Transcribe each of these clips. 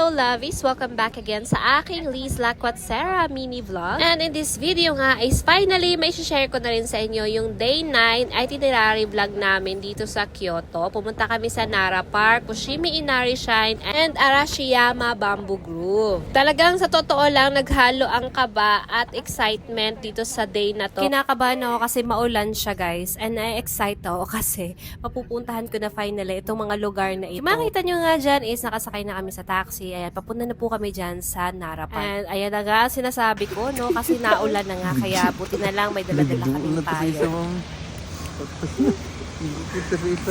Hello lovies! Welcome back again sa aking Liz Lakwat Sarah mini vlog. And in this video nga is finally may share ko na rin sa inyo yung day 9 itinerary vlog namin dito sa Kyoto. Pumunta kami sa Nara Park, Kushimi Inari Shrine, and Arashiyama Bamboo Grove. Talagang sa totoo lang naghalo ang kaba at excitement dito sa day na to. Kinakabahan ako kasi maulan siya guys and na-excite ako kasi mapupuntahan ko na finally itong mga lugar na ito. Makita nyo nga dyan is nakasakay na kami sa taxi. Ayan, papunta na po kami dyan sa Nara Park. And ayan na nga, sinasabi ko, no? Kasi naulan na nga, kaya buti na lang may dala-dala kaming tayo.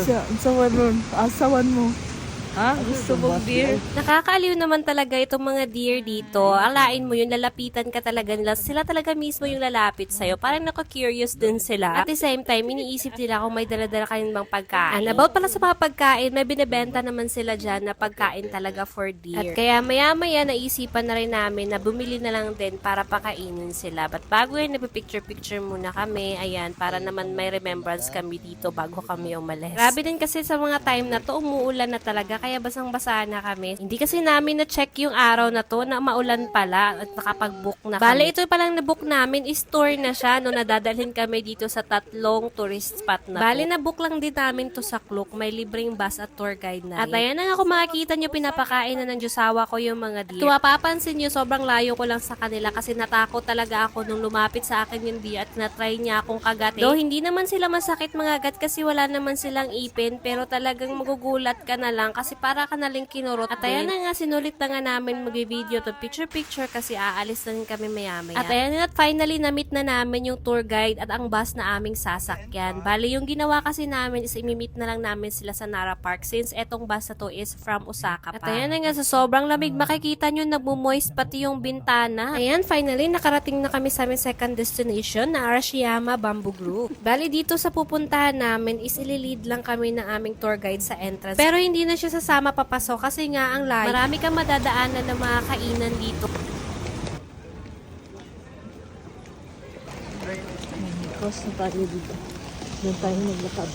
Sa, sawan mo. Asawan mo. Ha? Gusto mong beer? Nakakaaliw naman talaga itong mga deer dito. Alain mo yun, lalapitan ka talaga nila. Sila talaga mismo yung lalapit sa'yo. Parang nako-curious din sila. At the same time, iniisip nila kung may dala-dala kayong bang pagkain. And about pala sa mga pagkain, may binibenta naman sila dyan na pagkain talaga for deer. At kaya maya-maya naisipan na rin namin na bumili na lang din para pakainin sila. But bago yun, nagpipicture-picture muna kami. Ayan, para naman may remembrance kami dito bago kami umalis. Grabe din kasi sa mga time na to, umuulan na talaga kaya basang-basa na kami. Hindi kasi namin na-check yung araw na to na maulan pala at nakapag-book na kami. Bale, ito palang na-book namin is tour na siya no nadadalhin kami dito sa tatlong tourist spot na Bale, na-book lang din namin to sa Klook. May libreng bus at tour guide na At ayan na nga kung makikita nyo, pinapakain na ng Diyosawa ko yung mga deer. Kung mapapansin nyo, sobrang layo ko lang sa kanila kasi natakot talaga ako nung lumapit sa akin yung deer at na-try niya akong kagatin. Though hindi naman sila masakit mga gat kasi wala naman silang ipin pero talagang magugulat ka na lang kasi para ka na lang kinurot. At ayan na nga, sinulit na nga namin mag-video to picture-picture kasi aalis na rin kami maya-maya. At ayan na, at finally, na-meet na namin yung tour guide at ang bus na aming sasakyan. Bali, yung ginawa kasi namin is imimit na lang namin sila sa Nara Park since etong bus na to is from Osaka pa. At ayan na nga, sa sobrang lamig, makikita nyo nagmumoist pati yung bintana. Ayan, finally, nakarating na kami sa aming second destination na Arashiyama Bamboo Grove. Bali, dito sa pupuntahan namin is ililid lang kami ng aming tour guide sa entrance. Pero hindi na siya sasama papasok kasi nga ang layo. Marami kang madadaanan ng mga kainan dito. Cross na tayo dito. Doon tayo naglakad.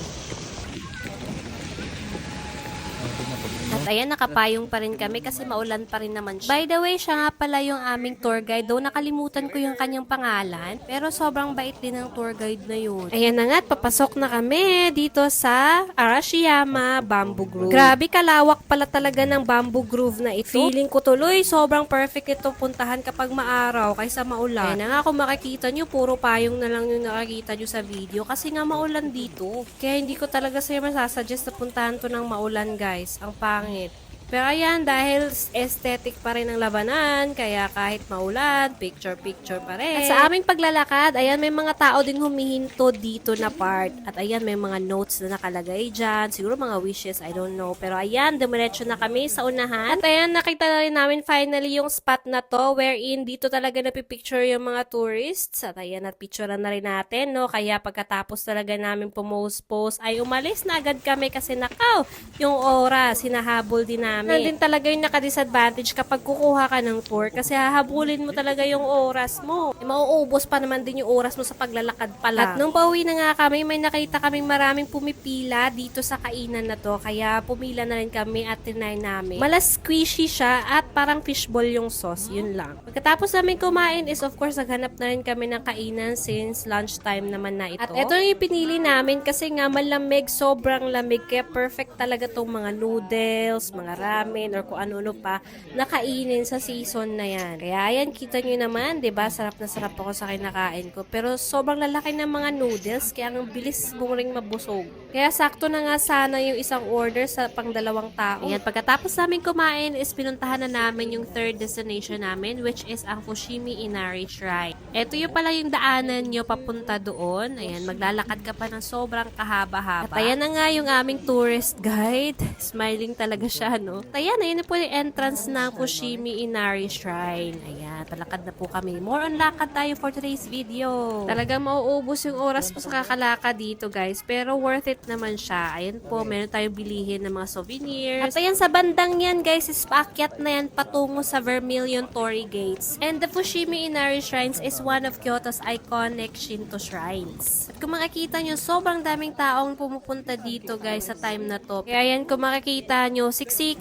At ayan, nakapayong pa rin kami kasi maulan pa rin naman siya. By the way, siya nga pala yung aming tour guide. Though nakalimutan ko yung kanyang pangalan, pero sobrang bait din ng tour guide na yun. Ayan na nga, at papasok na kami dito sa Arashiyama Bamboo Grove. Grabe, kalawak pala talaga ng Bamboo Grove na ito. Feeling ko tuloy, sobrang perfect ito puntahan kapag maaraw kaysa maulan. Ayan na nga, kung makikita nyo, puro payong na lang yung nakakita nyo sa video kasi nga maulan dito. Kaya hindi ko talaga sa'yo masasuggest na puntahan to ng maulan guys. Ang pangit. Pero ayan, dahil aesthetic pa rin ang labanan, kaya kahit maulan, picture-picture pa rin. At sa aming paglalakad, ayan, may mga tao din humihinto dito na part. At ayan, may mga notes na nakalagay dyan. Siguro mga wishes, I don't know. Pero ayan, dumiretso na kami sa unahan. At ayan, nakita na rin namin finally yung spot na to, wherein dito talaga napipicture yung mga tourists. At ayan, at picture na rin natin, no? Kaya pagkatapos talaga namin pumost-post, ay umalis na agad kami kasi nakaw, yung oras, hinahabol din namin. Nandun talaga yung nakadisadvantage kapag kukuha ka ng tour kasi hahabulin mo talaga yung oras mo. Eh, mauubos pa naman din yung oras mo sa paglalakad pala. At nung pauwi na nga kami, may nakita kaming maraming pumipila dito sa kainan na to. Kaya pumila na rin kami at tinay namin. Malas squishy siya at parang fishball yung sauce. Yun lang. Pagkatapos namin kumain is of course naghanap na rin kami ng kainan since lunchtime naman na ito. At ito yung pinili namin kasi nga malamig, sobrang lamig. Kaya perfect talaga tong mga noodles, mga ramen, or kung ano-ano pa nakainin sa season na yan. Kaya yan, kita nyo naman, ba Sarap na sarap ako sa kinakain ko. Pero sobrang lalaki ng mga noodles, kaya ang bilis mong ring mabusog. Kaya sakto na nga sana yung isang order sa pang dalawang tao. Ayan, pagkatapos namin kumain is pinuntahan na namin yung third destination namin, which is ang Fushimi Inari Shrine. Ito yung pala yung daanan nyo papunta doon. Ayan, maglalakad ka pa ng sobrang kahaba-haba. At ayan na nga yung aming tourist guide. Smiling talaga siya, no? At ayan, ayan na po yung entrance ng Fushimi Inari Shrine. Ayan, palakad na po kami. More on lakad tayo for today's video. Talagang mauubos yung oras po sa kakalakad dito, guys. Pero worth it naman siya. Ayan po, meron tayong bilihin ng mga souvenirs. At ayan, sa bandang yan guys, is paakyat na yan patungo sa Vermilion Torii Gates. And the Fushimi Inari Shrines is one of Kyoto's iconic Shinto shrines. At kung makikita nyo, sobrang daming taong pumupunta dito guys sa time na to. Kaya yan, kung makikita nyo,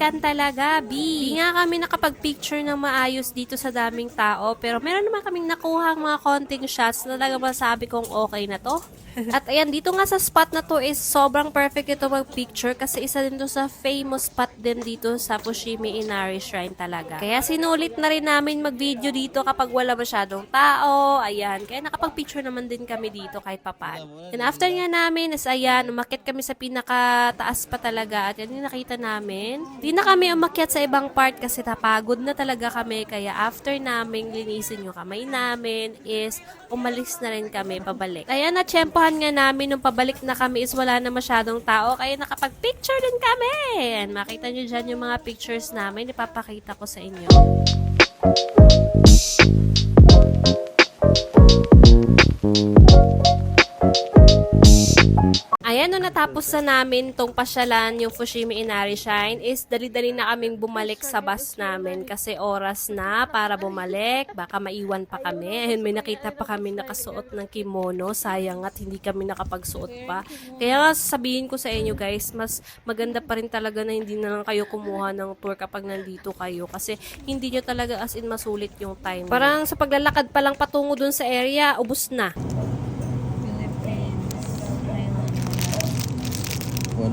siksikan talaga, B. Di nga kami nakapag-picture ng maayos dito sa daming tao, pero meron naman kaming nakuha mga konting shots na talaga masabi kong okay na to. At ayan, dito nga sa spot na to is sobrang perfect ito mag-picture kasi isa din to sa famous spot din dito sa Fushimi Inari Shrine talaga. Kaya sinulit na rin namin mag-video dito kapag wala masyadong tao. Ayan, kaya nakapag-picture naman din kami dito kahit papan. And after nga namin is ayan, umakit kami sa pinakataas pa talaga at yan yung nakita namin. Di na kami umakyat sa ibang part kasi napagod na talaga kami kaya after namin linisin yung kamay namin is umalis na rin kami pabalik. Kaya na-tsempohan nga namin nung pabalik na kami is wala na masyadong tao kaya nakapag-picture din kami. And makita nyo dyan yung mga pictures namin. Ipapakita ko sa inyo. Ayan, nung natapos na namin tong pasyalan, yung Fushimi Inari Shrine, is dali-dali na kaming bumalik sa bus namin kasi oras na para bumalik. Baka maiwan pa kami. And may nakita pa kami nakasuot ng kimono. Sayang at hindi kami nakapagsuot pa. Kaya sabihin ko sa inyo guys, mas maganda pa rin talaga na hindi na lang kayo kumuha ng tour kapag nandito kayo. Kasi hindi nyo talaga as in masulit yung time. Parang sa paglalakad pa lang patungo dun sa area, ubus na.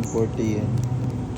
140 yan.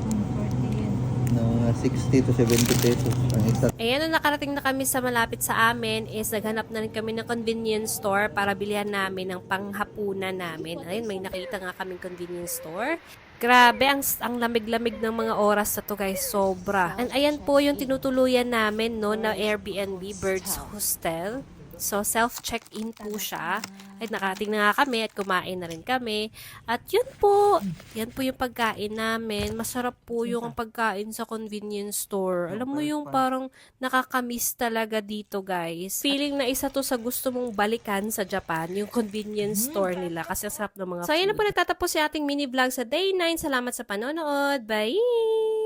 140 yan. Na mga 60 to 70 pesos ang isa. Ayan, nung nakarating na kami sa malapit sa amin, is naghanap na rin kami ng convenience store para bilihan namin ng panghapunan namin. Ayun, may nakita nga kaming convenience store. Grabe, ang, ang lamig-lamig ng mga oras na to guys, sobra. And ayan po yung tinutuluyan namin, no, na Airbnb, Birds Hostel. So, self-check-in po siya. Ay, nakarating na nga kami at kumain na rin kami. At yun po, yan po yung pagkain namin. Masarap po yung pagkain sa convenience store. Alam mo yung parang nakakamiss talaga dito, guys. Feeling na isa to sa gusto mong balikan sa Japan, yung convenience store nila. Kasi ang sarap ng mga So, ayan na po nagtatapos yung ating mini vlog sa day 9. Salamat sa panonood. Bye!